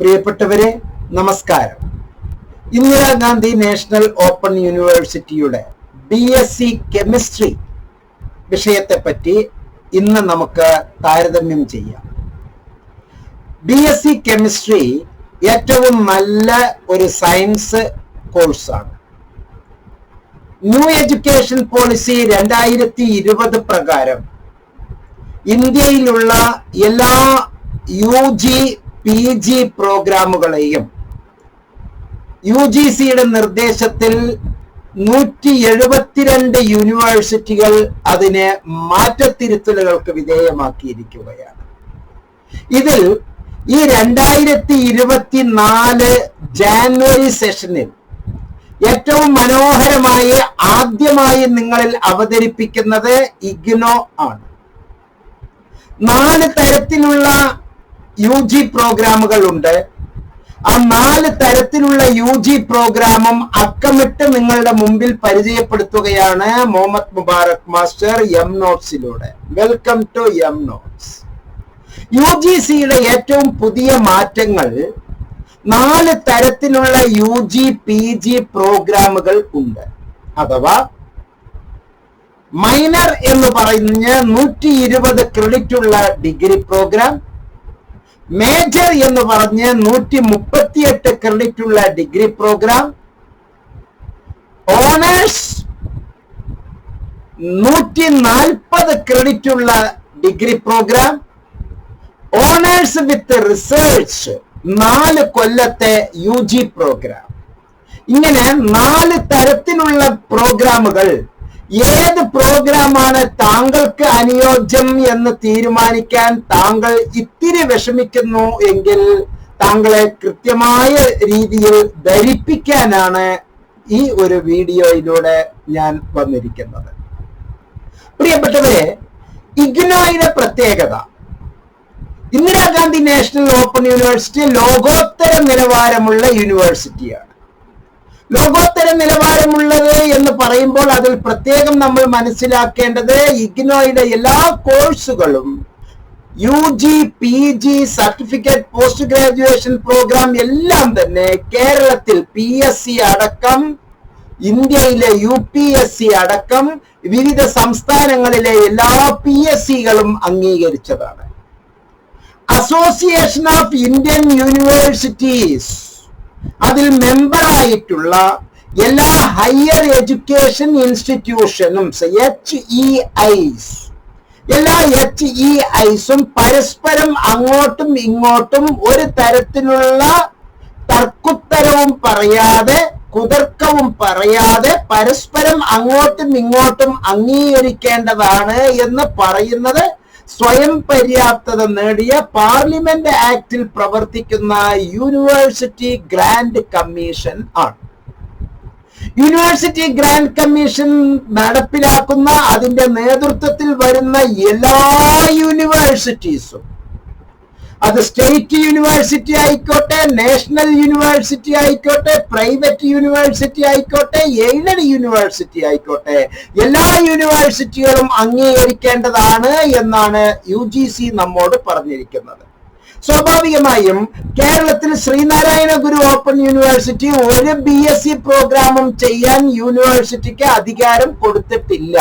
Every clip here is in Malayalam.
പ്രിയപ്പെട്ടവരെ നമസ്കാരം. ഇന്ദിരാഗാന്ധി നാഷണൽ ഓപ്പൺ യൂണിവേഴ്സിറ്റിയുടെ ബി എസ് സി കെമിസ്ട്രി വിഷയത്തെപ്പറ്റി ഇന്ന് നമുക്ക് താരതമ്യം ചെയ്യാം. ബി എസ് സി കെമിസ്ട്രി ഏറ്റവും നല്ല ഒരു സയൻസ് കോഴ്സാണ്. ന്യൂ എഡ്യൂക്കേഷൻ പോളിസി രണ്ടായിരത്തി ഇരുപത് പ്രകാരം ഇന്ത്യയിലുള്ള എല്ലാ യു ജി പി ജി പ്രോഗ്രാമുകളെയും യു ജി സിയുടെ നിർദ്ദേശത്തിൽ നൂറ്റി എഴുപത്തിരണ്ട് യൂണിവേഴ്സിറ്റികൾ അതിനെ മാറ്റത്തിരുത്തലുകൾക്ക് വിധേയമാക്കിയിരിക്കുകയാണ്. ഇതിൽ ഈ രണ്ടായിരത്തി ഇരുപത്തിനാല് ജാനുവരി സെഷനിൽ ഏറ്റവും മനോഹരമായി ആദ്യമായി നിങ്ങളിൽ അവതരിപ്പിക്കുന്നത് ഇഗ്നോ ആണ്. നാല് തരത്തിലുള്ള യു ജി പ്രോഗ്രാമുകൾ ഉണ്ട് ആ നാല് തരത്തിലുള്ള യു ജി പ്രോഗ്രാമും അക്കമിട്ട് നിങ്ങളുടെ മുമ്പിൽ പരിചയപ്പെടുത്തുകയാണ് Muhammad Mubarak master M നോട്ട്സിലൂടെ welcome to M notes U G സിയുടെ ഏറ്റവും പുതിയ മാറ്റങ്ങൾ നാല് തരത്തിലുള്ള യു ജി പി ജി പ്രോഗ്രാമുകൾ ഉണ്ട്. അഥവാ മൈനർ എന്ന് പറഞ്ഞ് നൂറ്റി ഇരുപത് ക്രെഡിറ്റ് ഉള്ള ഡിഗ്രി പ്രോഗ്രാം മേജർ എന്ന് പറഞ്ഞ് നൂറ്റി മുപ്പത്തിയെട്ട് ക്രെഡിറ്റ് ഉള്ള ഡിഗ്രി പ്രോഗ്രാം. ഓണേഴ്സ് നൂറ്റി നാൽപ്പത് ക്രെഡിറ്റ് ഉള്ള degree programme. Honours with research നാല് കൊല്ലത്തെ യു ജി പ്രോഗ്രാം. ഇങ്ങനെ നാല് തരത്തിലുള്ള പ്രോഗ്രാമുകൾ ഏത് പ്രോഗ്രാമാണ് താങ്കൾക്ക് അനുയോജ്യം എന്ന് തീരുമാനിക്കാൻ താങ്കൾ ഇത്തിരി വിഷമിക്കുന്നു എങ്കിൽ താങ്കളെ കൃത്യമായ രീതിയിൽ ധരിപ്പിക്കാനാണ് ഈ ഒരു വീഡിയോയിലൂടെ ഞാൻ വന്നിരിക്കുന്നത്. പ്രിയപ്പെട്ടവരെ ഇഗ്നോയുടെ പ്രത്യേകത. ഇന്ദിരാഗാന്ധി നാഷണൽ ഓപ്പൺ യൂണിവേഴ്സിറ്റി ലോകോത്തര നിലവാരമുള്ള യൂണിവേഴ്സിറ്റിയാണ്. ലോകോത്തര നിലവാരമുള്ളത് എന്ന് പറയുമ്പോൾ അതിൽ പ്രത്യേകം നമ്മൾ മനസ്സിലാക്കേണ്ടത് ഇഗ്നോയുടെ എല്ലാ കോഴ്സുകളും U G P G certificate post graduation programme എല്ലാം തന്നെ കേരളത്തിൽ പി എസ് സി അടക്കം ഇന്ത്യയിലെ യു പി എസ് സി അടക്കം വിവിധ സംസ്ഥാനങ്ങളിലെ എല്ലാ പി എസ് സികളും അംഗീകരിച്ചതാണ്. അസോസിയേഷൻ ഓഫ് ഇന്ത്യൻ യൂണിവേഴ്സിറ്റീസ് അതിൽ മെമ്പറായിട്ടുള്ള എല്ലാ ഹയർ എഡ്യൂക്കേഷൻ ഇൻസ്റ്റിറ്റ്യൂഷനും എച്ച് ഇ ഐസ് എല്ലാ എച്ച് ഇ ഐസും പരസ്പരം അങ്ങോട്ടും ഇങ്ങോട്ടും ഒരു തരത്തിലുള്ള തർക്കുത്തരവും പറയാതെ കുതർക്കവും പറയാതെ പരസ്പരം അങ്ങോട്ടും ഇങ്ങോട്ടും അംഗീകരിക്കേണ്ടതാണ് എന്ന് പറയുന്നത് സ്വയം പര്യാപ്തത നേടിയ പാർലമെന്റ് ആക്ടിൽ പ്രവർത്തിക്കുന്ന യൂണിവേഴ്സിറ്റി ഗ്രാൻഡ് കമ്മീഷൻ ആണ്. യൂണിവേഴ്സിറ്റി ഗ്രാൻഡ് കമ്മീഷൻ നടപ്പിലാക്കുന്ന അതിന്റെ നേതൃത്വത്തിൽ വരുന്ന എല്ലാ യൂണിവേഴ്സിറ്റീസും അത് സ്റ്റേറ്റ് യൂണിവേഴ്സിറ്റി ആയിക്കോട്ടെ നാഷണൽ യൂണിവേഴ്സിറ്റി ആയിക്കോട്ടെ പ്രൈവറ്റ് യൂണിവേഴ്സിറ്റി ആയിക്കോട്ടെ എയ്ഡഡ് യൂണിവേഴ്സിറ്റി ആയിക്കോട്ടെ. എല്ലാ യൂണിവേഴ്സിറ്റികളും അംഗീകരിക്കേണ്ടതാണ് എന്നാണ് യു നമ്മോട് പറഞ്ഞിരിക്കുന്നത്. സ്വാഭാവികമായും കേരളത്തിൽ ശ്രീനാരായണ ഗുരു ഓപ്പൺ യൂണിവേഴ്സിറ്റി ഒരു ബി എസ് സി പ്രോഗ്രാമും ചെയ്യാൻ യൂണിവേഴ്സിറ്റിക്ക് അധികാരം കൊടുത്തിട്ടില്ല.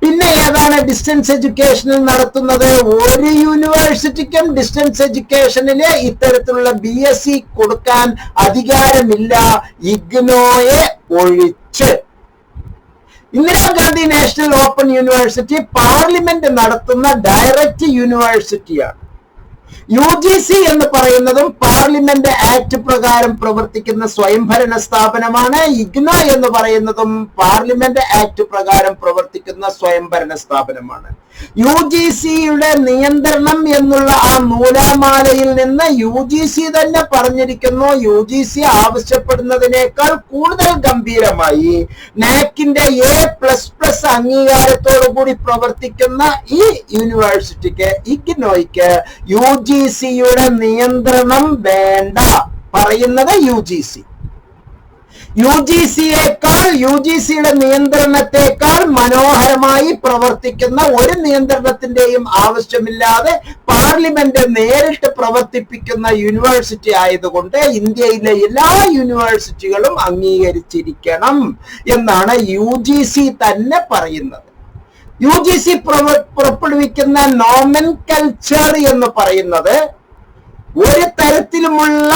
പിന്നെ ഏതാണ് ഡിസ്റ്റൻസ് എഡ്യൂക്കേഷനിൽ നടത്തുന്നത്? ഒരു യൂണിവേഴ്സിറ്റിക്കും ഡിസ്റ്റൻസ് എഡ്യൂക്കേഷനിൽ ഇത്തരത്തിലുള്ള ബി എസ് സി കൊടുക്കാൻ അധികാരമില്ല. ഇഗ്നോയെ ഒഴിച്ച്. Indira Gandhi national open university parliament നടത്തുന്ന ഡയറക്റ്റ് യൂണിവേഴ്സിറ്റിയാണ്. യു ജി സി എന്ന് പറയുന്നതും പാർലമെന്റ് ആക്ട് പ്രകാരം പ്രവർത്തിക്കുന്ന സ്വയംഭരണ സ്ഥാപനമാണ് ഇഗ്ന എന്ന് പറയുന്നതും പാർലമെന്റ് ആക്ട് പ്രകാരം പ്രവർത്തിക്കുന്ന സ്വയംഭരണ സ്ഥാപനമാണ്. യു ജി സിയുടെ നിയന്ത്രണം എന്നുള്ള ആ നൂലാമാലയിൽ നിന്ന് യു ജി സി തന്നെ പറഞ്ഞിരിക്കുന്നു യു ജി സി ആവശ്യപ്പെടുന്നതിനേക്കാൾ കൂടുതൽ ഗംഭീരമായി നാക്കിന്റെ എ പ്ലസ് പ്ലസ് അംഗീകാരത്തോടു കൂടി പ്രവർത്തിക്കുന്ന ഈ യൂണിവേഴ്സിറ്റിക്ക് ഇഗ്നോയ്ക്ക് യു ജി സിയുടെ നിയന്ത്രണം വേണ്ട. പറയുന്നത് U G C. U G സിയേക്കാൾ U G സിയുടെ നിയന്ത്രണത്തെക്കാൾ മനോഹരമായി പ്രവർത്തിക്കുന്ന ഒരു നിയന്ത്രണത്തിന്റെയും ആവശ്യമില്ലാതെ പാർലമെന്റ് നേരിട്ട് പ്രവർത്തിപ്പിക്കുന്ന യൂണിവേഴ്സിറ്റി ആയതുകൊണ്ട് ഇന്ത്യയിലെ എല്ലാ യൂണിവേഴ്സിറ്റികളും അംഗീകരിച്ചിരിക്കണം എന്നാണ് യു തന്നെ പറയുന്നത്. യു ജി സി പുറപ്പെടുവിക്കുന്ന നോമൻ കൾച്ചർ എന്ന് പറയുന്നത് ഒരു തരത്തിലുമുള്ള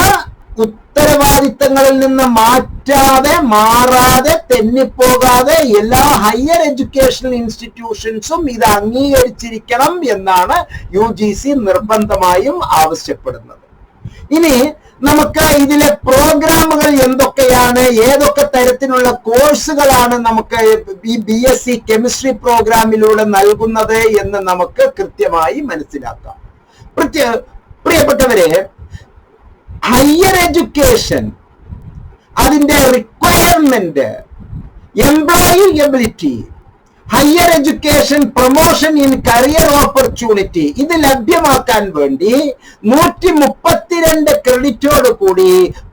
ഉത്തരവാദിത്തങ്ങളിൽ നിന്ന് മാറ്റാതെ മാറാതെ തെന്നിപ്പോകാതെ എല്ലാ ഹയർ എഡ്യൂക്കേഷണൽ ഇൻസ്റ്റിറ്റ്യൂഷൻസും ഇത് അംഗീകരിച്ചിരിക്കണം എന്നാണ് യു നിർബന്ധമായും ആവശ്യപ്പെടുന്നത്. ഇനി നമുക്ക് ഇതിലെ പ്രോഗ്രാമുകൾ എന്തൊക്കെയാണ്? ഏതൊക്കെ തരത്തിലുള്ള കോഴ്സുകളാണ് നമുക്ക് ഈ ബി എസ് സി കെമിസ്ട്രി പ്രോഗ്രാമിലൂടെ നൽകുന്നത് എന്ന് നമുക്ക് കൃത്യമായി മനസ്സിലാക്കാം. പ്രത്യേക പ്രിയപ്പെട്ടവരെ ഹയർ എഡ്യൂക്കേഷൻ അതിന്റെ requirement employability higher education promotion in career opportunity ഇത് ലഭ്യമാക്കാൻ വേണ്ടി നൂറ്റി മുപ്പത്തിരണ്ട് ക്രെഡിറ്റോട് കൂടി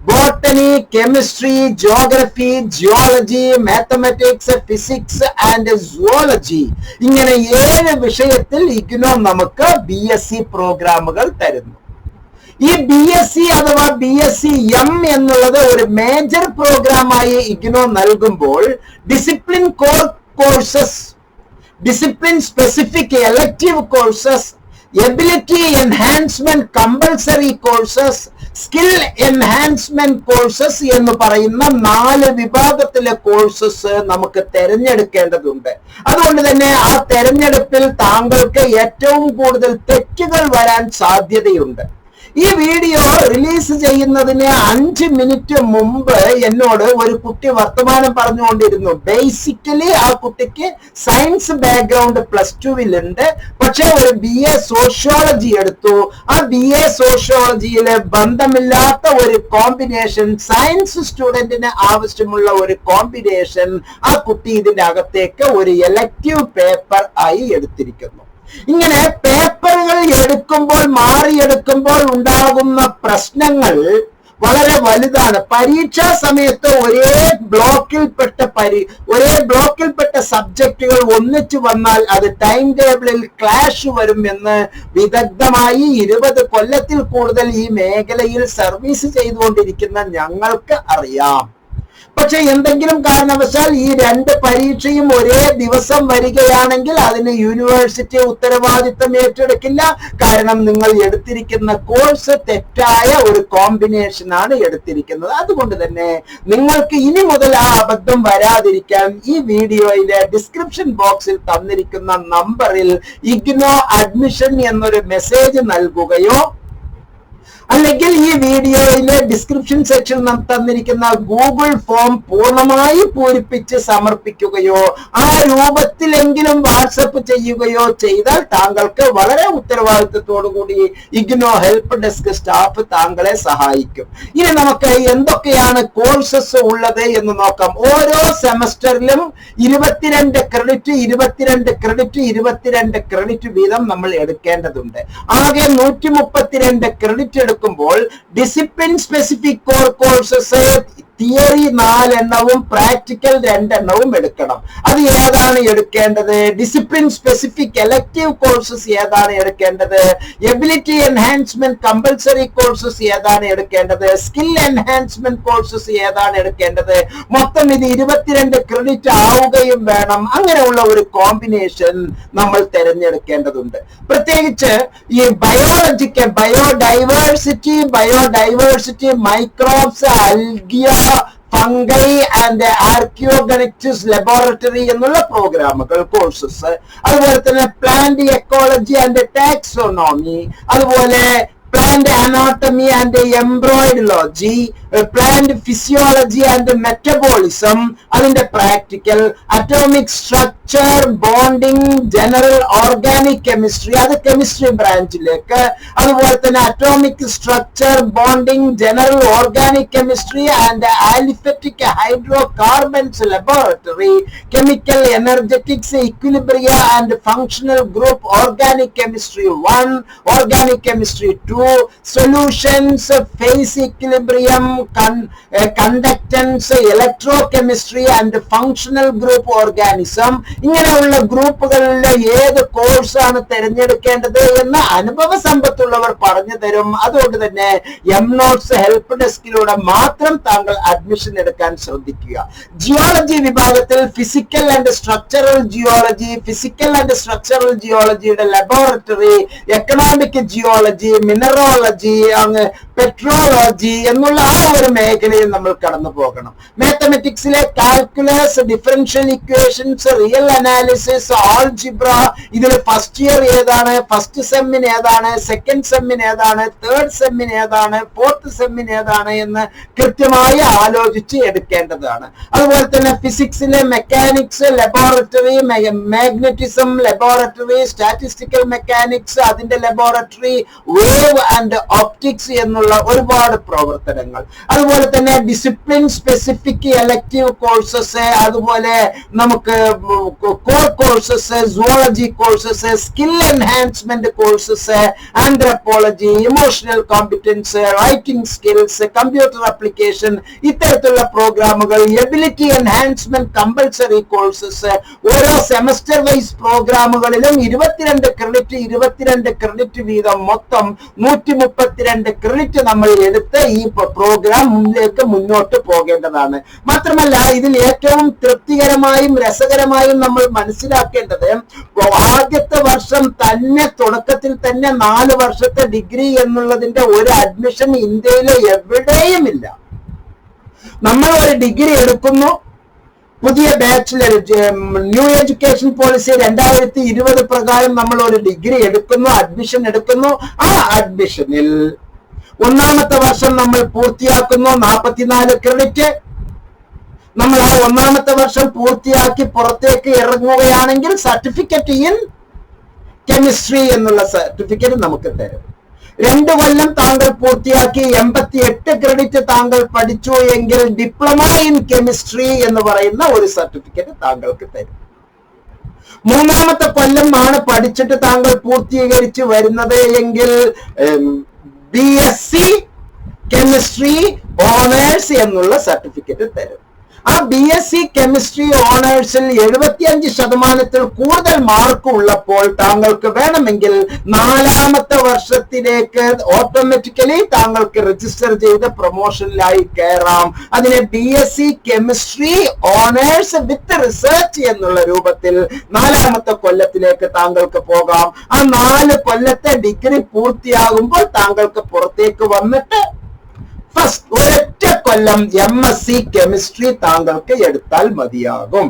botany chemistry geography geology mathematics physics and zoology ഇങ്ങനെ ഏഴ് വിഷയത്തിൽ ഇഗ്നോ നമുക്ക് ബി എസ് സി പ്രോഗ്രാമുകൾ തരുന്നു. ഈ ബി എസ് സി അഥവാ ബി എസ് സി എം എന്നുള്ളത് ഒരു മേജർ പ്രോഗ്രാമായി ഇഗ്നോ നൽകുമ്പോൾ discipline core courses discipline specific elective courses ability enhancement compulsory courses skill enhancement courses എന്ന് പറയുന്ന നാല് വിഭാഗത്തിലെ കോഴ്സസ് നമുക്ക് തിരഞ്ഞെടുക്കേണ്ടതുണ്ട്. അതുകൊണ്ട് തന്നെ ആ തെരഞ്ഞെടുപ്പിൽ താങ്കൾക്ക് ഏറ്റവും കൂടുതൽ തെറ്റുകൾ വരാൻ സാധ്യതയുണ്ട്. ഈ വീഡിയോ റിലീസ് ചെയ്യുന്നതിന് അഞ്ച് മിനിറ്റ് മുമ്പ് എന്നോട് ഒരു കുട്ടി വർത്തമാനം പറഞ്ഞുകൊണ്ടിരുന്നു. ബേസിക്കലി ആ കുട്ടിക്ക് സയൻസ് ബാക്ക്ഗ്രൗണ്ട് പ്ലസ് ടുവിലുണ്ട് പക്ഷെ ഒരു ബി എ സോഷ്യോളജി എടുത്തു. ആ ബി എ സോഷ്യോളജിയിലെ ബന്ധമില്ലാത്ത ഒരു കോമ്പിനേഷൻ സയൻസ് സ്റ്റുഡന്റിന് ആവശ്യമുള്ള ഒരു കോമ്പിനേഷൻ ആ കുട്ടി ഇതിന്റെ അകത്തേക്ക് ഒരു എലക്റ്റീവ് പേപ്പർ ആയി എടുത്തിരിക്കുന്നു. ഇങ്ങനെ പേപ്പറുകൾ എടുക്കുമ്പോൾ മാറിയെടുക്കുമ്പോൾ ഉണ്ടാകുന്ന പ്രശ്നങ്ങൾ വളരെ വലുതാണ്. പരീക്ഷാ സമയത്ത് ഒരേ ബ്ലോക്കിൽപ്പെട്ട പരി ഒരേ ബ്ലോക്കിൽപ്പെട്ട സബ്ജക്റ്റുകൾ ഒന്നിച്ചു വന്നാൽ അത് ടൈം ടേബിളിൽ ക്ലാഷ് വരും എന്ന് വിദഗ്ധമായി ഇരുപത് കൊല്ലത്തിൽ കൂടുതൽ ഈ മേഖലയിൽ സർവീസ് ചെയ്തുകൊണ്ടിരിക്കുന്ന ഞങ്ങൾക്ക് അറിയാം. പക്ഷെ എന്തെങ്കിലും കാരണവശാൽ ഈ രണ്ട് പരീക്ഷയും ഒരേ ദിവസം വരികയാണെങ്കിൽ അതിന് യൂണിവേഴ്സിറ്റി ഉത്തരവാദിത്തം ഏറ്റെടുക്കില്ല. കാരണം നിങ്ങൾ എടുത്തിരിക്കുന്ന കോഴ്സ് തെറ്റായ ഒരു കോമ്പിനേഷൻ ആണ് എടുത്തിരിക്കുന്നത്. അതുകൊണ്ട് തന്നെ നിങ്ങൾക്ക് ഇനി മുതൽ ആ അബദ്ധം വരാതിരിക്കാൻ ഈ വീഡിയോയിലെ ഡിസ്ക്രിപ്ഷൻ ബോക്സിൽ തന്നിരിക്കുന്ന നമ്പറിൽ ഇഗ്നോ അഡ്മിഷൻ എന്നൊരു മെസ്സേജ് നൽകുകയോ അല്ലെങ്കിൽ ഈ വീഡിയോയിലെ ഡിസ്ക്രിപ്ഷൻ സെക്ഷൻ തന്നിരിക്കുന്ന ഗൂഗിൾ ഫോം പൂർണമായി പൂരിപ്പിച്ച് സമർപ്പിക്കുകയോ ആ രൂപത്തിലെങ്കിലും വാട്സപ്പ് ചെയ്യുകയോ ചെയ്താൽ താങ്കൾക്ക് വളരെ ഉത്തരവാദിത്വത്തോടു കൂടി ഇഗ്നോ ഹെൽപ്പ് ഡെസ്ക് സ്റ്റാഫ് താങ്കളെ സഹായിക്കും. ഇനി നമുക്ക് എന്തൊക്കെയാണ് കോഴ്സസ് ഉള്ളത് എന്ന് നോക്കാം. ഓരോ സെമസ്റ്ററിലും ഇരുപത്തിരണ്ട് ക്രെഡിറ്റ് ഇരുപത്തിരണ്ട് ക്രെഡിറ്റ് ഇരുപത്തിരണ്ട് ക്രെഡിറ്റ് വീതം നമ്മൾ എടുക്കേണ്ടതുണ്ട്. ആകെ നൂറ്റി മുപ്പത്തിരണ്ട് ക്രെഡിറ്റ് എടുക്കുമ്പോൾ discipline specific core courses theory നാലെണ്ണവും practical രണ്ടെണ്ണവും എടുക്കണം. അത് ഏതാണ് എടുക്കേണ്ടത്? ഡിസിപ്ലിൻ സ്പെസിഫിക് എലക്റ്റീവ് കോഴ്സസ് ഏതാണ് എടുക്കേണ്ടത്? എബിലിറ്റി എൻഹാൻസ്മെന്റ് കമ്പൽസറി കോഴ്സസ് ഏതാണ് എടുക്കേണ്ടത്? സ്കിൽ എൻഹാൻസ്മെന്റ് കോഴ്സസ് ഏതാണ് എടുക്കേണ്ടത്? മൊത്തം ഇത് ഇരുപത്തിരണ്ട് ക്രെഡിറ്റ് ആവുകയും വേണം. അങ്ങനെയുള്ള ഒരു കോമ്പിനേഷൻ നമ്മൾ തിരഞ്ഞെടുക്കേണ്ടതുണ്ട്. പ്രത്യേകിച്ച് ഈ biological biodiversity biodiversity microbes algae fungi and archegoniates laboratory എന്നുള്ള പ്രോഗ്രാമുകൾ കോഴ്സസ് അതുപോലെ തന്നെ പ്ലാന്റ് എക്കോളജി ആൻഡ് ടാക്സോണോമി അതുപോലെ plant anatomy and embryology plant physiology and metabolism അതിന്റെ practical atomic structure bonding general organic chemistry അത് കെമിസ്ട്രി ബ്രാഞ്ചിലേക്ക് അതുപോലെ തന്നെ atomic structure bonding general organic chemistry and aliphatic hydrocarbons laboratory chemical energetics equilibria and functional group organic chemistry one organic chemistry two solutions phase equilibrium conductance electrochemistry and functional group organism ഇങ്ങനെയുള്ള ഗ്രൂപ്പുകളിലെ ഏത് കോഴ്സാണ് തിരഞ്ഞെടുക്കേണ്ടത് എന്ന് അനുഭവ സമ്പത്തുള്ളവർ പറഞ്ഞു തരും. അതുകൊണ്ട് തന്നെ എം നോട്ട്സ് ഹെൽപ്പ് ഡെസ്കിലൂടെ മാത്രം താങ്കൾ അഡ്മിഷൻ എടുക്കാൻ ശ്രദ്ധിക്കുക. ജിയോളജി വിഭാഗത്തിൽ physical and structural geology physical and structural ജിയോളജിയുടെ laboratory economic geology mineralogy petrology എന്നുള്ള ആ ഒരു മേഖലയിൽ നമ്മൾ കടന്നു പോകണം. മാത്തമെറ്റിക്സിലെ calculus differential equations real analysis algebra ഇതിൽ ഫസ്റ്റ് ഇയർ ഏതാണ് ഫസ്റ്റ് സെമ്മിന് ഏതാണ് സെക്കൻഡ് സെമ്മിന് ഏതാണ് തേർഡ് സെമ്മിന് ഏതാണ് ഫോർത്ത് സെമ്മിന് ഏതാണ് എന്ന് കൃത്യമായി ആലോചിച്ച് എടുക്കേണ്ടതാണ്. അതുപോലെ തന്നെ ഫിസിക്സിലെ mechanics laboratory magnetism laboratory statistical mechanics അതിന്റെ ലബോറട്ടറി വേവ് ആൻഡ് ഓപ്റ്റിക്സ് എന്നുള്ള ഒരുപാട് പ്രവർത്തനങ്ങൾ. അതുപോലെ തന്നെ ഡിസിപ്ലിൻ സ്പെസിഫിക് എലക്റ്റീവ് കോഴ്സസ് അതുപോലെ നമുക്ക് core courses zoology courses skill enhancement courses anthropology emotional competence writing skills computer application ഇത്തരത്തിലുള്ള പ്രോഗ്രാമുകൾ എബിലിറ്റി എൻഹാൻസ്മെന്റ് കമ്പൽസറി കോഴ്സസ് ഓരോ സെമസ്റ്റർ വൈസ് പ്രോഗ്രാമുകളിലും ഇരുപത്തിരണ്ട് ക്രെഡിറ്റ് ഇരുപത്തിരണ്ട് ക്രെഡിറ്റ് വീതം മൊത്തം നൂറ്റി മുപ്പത്തിരണ്ട് ക്രെഡിറ്റ് നമ്മൾ എടുത്ത് ഈ പ്രോഗ്രാം മുന്നിലേക്ക് മുന്നോട്ട് പോകേണ്ടതാണ്. മാത്രമല്ല ഇതിൽ ഏറ്റവും തൃപ്തികരമായും രസകരമായും നമ്മൾ മനസ്സിലാക്കേണ്ടത് ആദ്യത്തെ വർഷം തന്നെ തുടക്കത്തിൽ തന്നെ നാല് വർഷത്തെ ഡിഗ്രി എന്നുള്ളതിന്റെ ഒരു അഡ്മിഷൻ ഇന്ത്യയിലെ എവിടെയുമില്ല. നമ്മൾ ഒരു ഡിഗ്രി എടുക്കുന്നു. പുതിയ ബാച്ചിലർ ന്യൂ എഡ്യൂക്കേഷൻ പോളിസി രണ്ടായിരത്തി ഇരുപത് പ്രകാരം നമ്മൾ ഒരു ഡിഗ്രി എടുക്കുന്നു അഡ്മിഷൻ എടുക്കുന്നു. ആ അഡ്മിഷനിൽ ഒന്നാമത്തെ വർഷം നമ്മൾ പൂർത്തിയാക്കുന്നു. നാൽപ്പത്തിനാല് ക്രെഡിറ്റ് നമ്മൾ ആ ഒന്നാമത്തെ വർഷം പൂർത്തിയാക്കി പുറത്തേക്ക് ഇറങ്ങുകയാണെങ്കിൽ സർട്ടിഫിക്കറ്റ് ഇൻ കെമിസ്ട്രി എന്നുള്ള സർട്ടിഫിക്കറ്റ് നമുക്ക് തരും. രണ്ട് കൊല്ലം താങ്കൾ പൂർത്തിയാക്കി എൺപത്തി എട്ട് ക്രെഡിറ്റ് താങ്കൾ പഠിച്ചു എങ്കിൽ ഡിപ്ലോമ ഇൻ കെമിസ്ട്രി എന്ന് പറയുന്ന ഒരു സർട്ടിഫിക്കറ്റ് താങ്കൾക്ക് തരും. മൂന്നാമത്തെ കൊല്ലം ആണ് പഠിച്ചിട്ട് താങ്കൾ പൂർത്തീകരിച്ച് വരുന്നത് എങ്കിൽ B S C chemistry honours എന്നുള്ള സർട്ടിഫിക്കറ്റ് തരും. ആ ബി എസ് സി കെമിസ്ട്രി ഓണേഴ്സിൽ എഴുപത്തിയഞ്ച് ശതമാനത്തിൽ കൂടുതൽ മാർക്ക് ഉള്ളപ്പോൾ താങ്കൾക്ക് വേണമെങ്കിൽ നാലാമത്തെ വർഷത്തിലേക്ക് ഓട്ടോമാറ്റിക്കലി താങ്കൾക്ക് രജിസ്റ്റർ ചെയ്ത് പ്രൊമോഷനിലായി കയറാം അതിനെ B S C chemistry honours with research എന്നുള്ള രൂപത്തിൽ നാലാമത്തെ കൊല്ലത്തിലേക്ക് താങ്കൾക്ക് പോകാം. ആ നാല് കൊല്ലത്തെ ഡിഗ്രി പൂർത്തിയാകുമ്പോൾ താങ്കൾക്ക് പുറത്തേക്ക് വന്നിട്ട് ഫസ്റ്റ് ഒരൊറ്റ കൊല്ലം എം എസ് സി കെമിസ്ട്രി താങ്കൾക്ക് എടുത്താൽ മതിയാകും.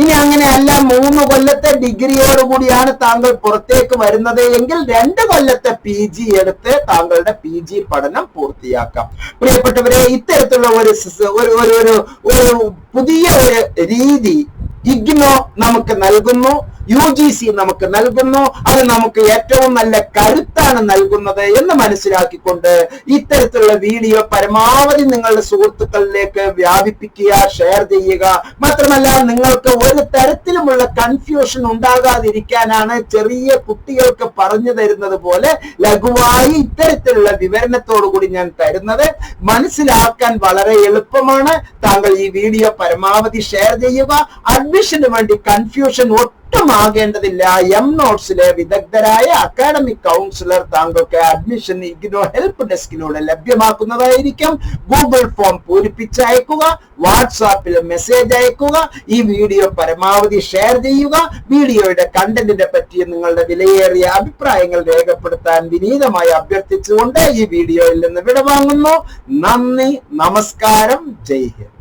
ഇനി അങ്ങനെയല്ല മൂന്ന് കൊല്ലത്തെ ഡിഗ്രിയോടുകൂടിയാണ് താങ്കൾ പുറത്തേക്ക് വരുന്നത് എങ്കിൽ രണ്ട് കൊല്ലത്തെ പി ജി എടുത്ത് താങ്കളുടെ പി ജി പഠനം പൂർത്തിയാക്കാം. പ്രിയപ്പെട്ടവരെ ഇത്തരത്തിലുള്ള ഒരു ഒരു ഒരു ഒരു പുതിയ ഒരു രീതി ഇഗ്നോ നമുക്ക് നൽകുന്നു യു ജി സി നമുക്ക് നൽകുന്നു അത് നമുക്ക് ഏറ്റവും നല്ല കരുത്താണ് നൽകുന്നത് എന്ന് മനസ്സിലാക്കിക്കൊണ്ട് ഇത്തരത്തിലുള്ള വീഡിയോ പരമാവധി നിങ്ങളുടെ സുഹൃത്തുക്കളിലേക്ക് വ്യാപിപ്പിക്കുക ഷെയർ ചെയ്യുക. മാത്രമല്ല നിങ്ങൾക്ക് ഒരു തരത്തിലുമുള്ള കൺഫ്യൂഷൻ ഉണ്ടാകാതിരിക്കാനാണ് ചെറിയ കുട്ടികൾക്ക് പറഞ്ഞു തരുന്നത് പോലെ ലഘുവായി ഇത്തരത്തിലുള്ള വിവരണത്തോടു കൂടി ഞാൻ തരുന്നത്. മനസ്സിലാക്കാൻ വളരെ എളുപ്പമാണ്. താങ്കൾ ഈ വീഡിയോ പരമാവധി ഷെയർ ചെയ്യുക. അഡ്മിഷന് വേണ്ടി കൺഫ്യൂഷൻ ഒട്ടും ആകേണ്ടതില്ല. എം നോട്ട്സിലെ വിദഗ്ധരായ അക്കാഡമിക് കൗൺസിലർ താങ്കൾക്ക് അഡ്മിഷൻ ഇഗ്നോ ഹെൽപ്പ് ഡെസ്കിലൂടെ ലഭ്യമാക്കുന്നതായിരിക്കും. ഗൂഗിൾ ഫോം പൂരിപ്പിച്ച് അയക്കുക വാട്സാപ്പിൽ മെസ്സേജ് അയക്കുക. ഈ വീഡിയോ പരമാവധി ഷെയർ ചെയ്യുക. വീഡിയോയുടെ കണ്ടന്റിനെ പറ്റി നിങ്ങളുടെ വിലയേറിയ അഭിപ്രായങ്ങൾ രേഖപ്പെടുത്താൻ വിനീതമായി അഭ്യർത്ഥിച്ചുകൊണ്ട് ഈ വീഡിയോയിൽ നിന്ന് വിടവാങ്ങുന്നു. നന്ദി. നമസ്കാരം. ജയ് ഹിന്ദ്.